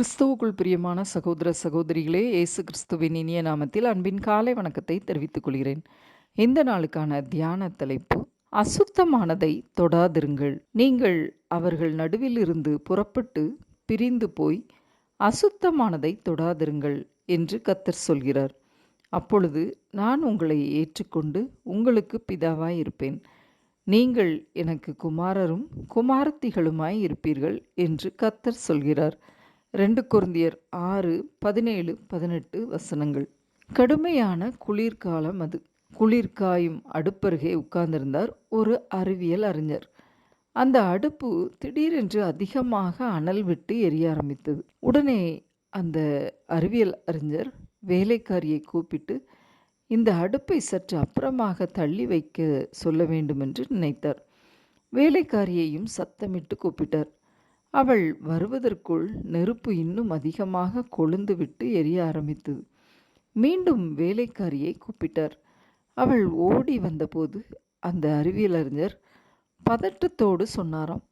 கிறிஸ்துவுக்குள் பிரியமான சகோதர சகோதரிகளே இயேசு கிறிஸ்துவின் இனிய நாமத்தில் அன்பின் காலை வணக்கத்தை தெரிவித்துக் கொள்கிறேன். இந்த நாளுக்கான தியான தலைப்பு அசுத்தமானதை தொடாதிருங்கள். நீங்கள் அவர்கள் நடுவில் இருந்து புறப்பட்டு பிரிந்து போய் அசுத்தமானதை தொடாதிருங்கள் என்று கத்தர் சொல்கிறார். அப்பொழுது நான் உங்களை ஏற்றுக்கொண்டு உங்களுக்கு பிதாவாய் இருப்பேன். நீங்கள் எனக்கு குமாரரும் குமாரத்திகளுமாய் இருப்பீர்கள் என்று கத்தர் சொல்கிறார். ரெண்டு குருந்தியர் ஆறு பதினேழு பதினெட்டு வசனங்கள். கடுமையான குளிர்காலம் அது. குளிர்காயும் அடுப்பருகே உட்கார்ந்திருந்தார் ஒரு அறிவியல் அறிஞர். அந்த அடுப்பு திடீரென்று அதிகமாக அனல் விட்டு எரிய ஆரம்பித்தது. உடனே அந்த அறிவியல் அறிஞர் வேலைக்காரியை கூப்பிட்டு இந்த அடுப்பை சற்று அப்புறமாக தள்ளி வைக்க சொல்ல வேண்டுமென்று நினைத்தார். வேலைக்காரியையும் சத்தமிட்டு கூப்பிட்டார். அவள் வருவதற்குள் நெருப்பு இன்னும் அதிகமாக கொழுந்துவிட்டு எரிய ஆரம்பித்தது. மீண்டும் வேலைக்காரியை கூப்பிட்டார். அவள் ஓடி வந்தபோது அந்த அறிவியலறிஞர் பதட்டத்தோடு சொன்னாராம்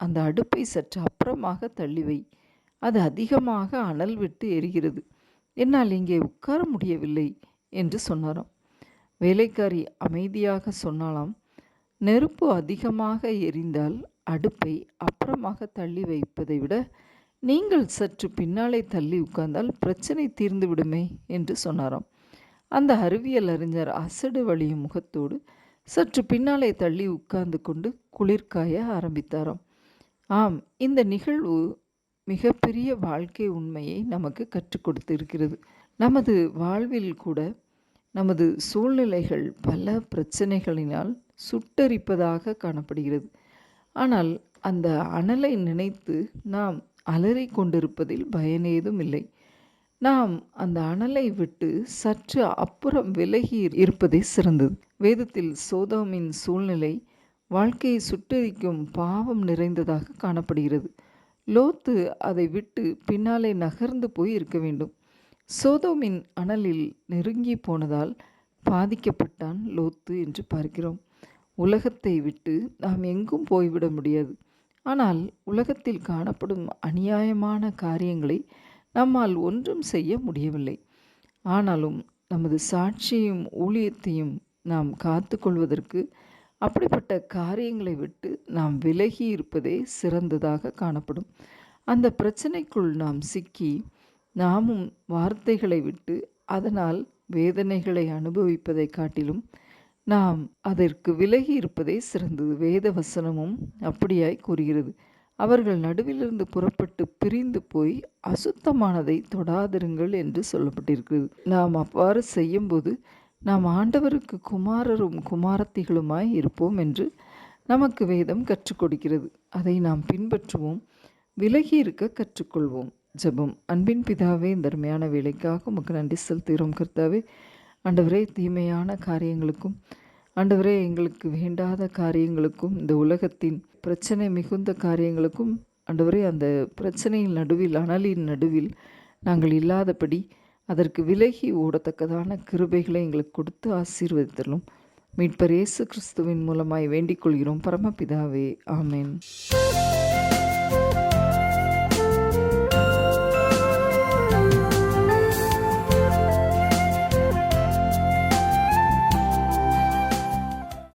அந்த அடுப்பை சற்று அப்புறமாக தள்ளி வை அது அதிகமாக அனல் விட்டு எரிகிறது. என்னால் இங்கே உட்கார முடியவில்லை என்று சொன்னாராம். வேலைக்காரி அமைதியாக சொன்னாலாம் நெருப்பு அதிகமாக எரிந்தால் அடுப்பை அப்புறமாக தள்ளி வைப்பதை விட நீங்கள் சற்று பின்னாலே தள்ளி உட்கார்ந்தால் பிரச்சனை தீர்ந்து விடுமே என்று சொன்னாராம். அந்த அறிவியல் அறிஞர் அசடு வழியும் முகத்தோடு சற்று பின்னாலே தள்ளி உட்கார்ந்து கொண்டு குளிர்காய ஆரம்பித்தாராம். ஆம் இந்த நிகழ்வு மிகப்பெரிய வாழ்க்கை உண்மையை நமக்கு கற்றுக் கொடுத்திருக்கிறது. நமது வாழ்வில் கூட நமது சூழ்நிலைகள் பல பிரச்சனைகளினால் சுட்டரிப்பதாக காணப்படுகிறது. ஆனால் அந்த அனலை நினைத்து நாம் அலறி கொண்டிருப்பதில் பயனேதும் இல்லை. நாம் அந்த அனலை விட்டு சற்று அப்புறம் விலகி இருப்பதே சிறந்தது. வேதத்தில் சோதோமின் சூழ்நிலை வாழ்க்கையை சுட்டரிக்கும் பாவம் நிறைந்ததாக காணப்படுகிறது. லோத்து அதை விட்டு பின்னாலே நகர்ந்து போய் இருக்க வேண்டும். சோதோமின் அனலில் நெருங்கி போனதால் பாதிக்கப்பட்டான் லோத்து என்று பார்க்கிறோம். உலகத்தை விட்டு நாம் எங்கும் போய்விட முடியாது. ஆனால் உலகத்தில் காணப்படும் அநியாயமான காரியங்களை நம்மால் ஒன்றும் செய்ய முடியவில்லை. ஆனாலும் நமது சாட்சியும் ஊழியத்தையும் நாம் காத்து கொள்வதற்கு அப்படிப்பட்ட காரியங்களை விட்டு நாம் விலகி இருப்பதே சிறந்ததாக காணப்படும். அந்த பிரச்சனைக்குள் நாம் சிக்கி நாமும் வார்த்தைகளை விட்டு அதனால் வேதனைகளை அனுபவிப்பதை காட்டிலும் நாம் அதற்கு விலகி இருப்பதே சிறந்தது. வேத வசனமும் அப்படியாய் கூறுகிறது. அவர்கள் நடுவிலிருந்து புறப்பட்டு பிரிந்து போய் அசுத்தமானதை தொடாதிருங்கள் என்று சொல்லப்பட்டிருக்கிறது. நாம் அவ்வாறு செய்யும்போது நாம் ஆண்டவருக்கு குமாரரும் குமாரத்திகளுமாய் இருப்போம் என்று நமக்கு வேதம் கற்றுக் கொடுக்கிறது. அதை நாம் பின்பற்றுவோம் விலகி இருக்க கற்றுக்கொள்வோம் ஜெபம். அன்பின் பிதாவே இந்த அருமையான வேலைக்காக உமக்கு நன்றி செலுத்துகிறோம். கர்த்தாவே ஆண்டவரே தீமையான காரியங்களுக்கும் ஆண்டவரே எங்களுக்கு வேண்டாத காரியங்களுக்கும் இந்த உலகத்தின் பிரச்சனை மிகுந்த காரியங்களுக்கும் ஆண்டவரே அந்த பிரச்சனையின் நடுவில் அனலின் நடுவில் நாங்கள் இல்லாதபடி அதற்கு விலகி ஓடத்தக்கதான கிருபைகளை எங்களுக்கு கொடுத்து ஆசீர்வதித்தலும் மீட்பர் இயேசு கிறிஸ்துவின் மூலமாய் வேண்டிக் கொள்கிறோம். பரமபிதாவே ஆமேன்.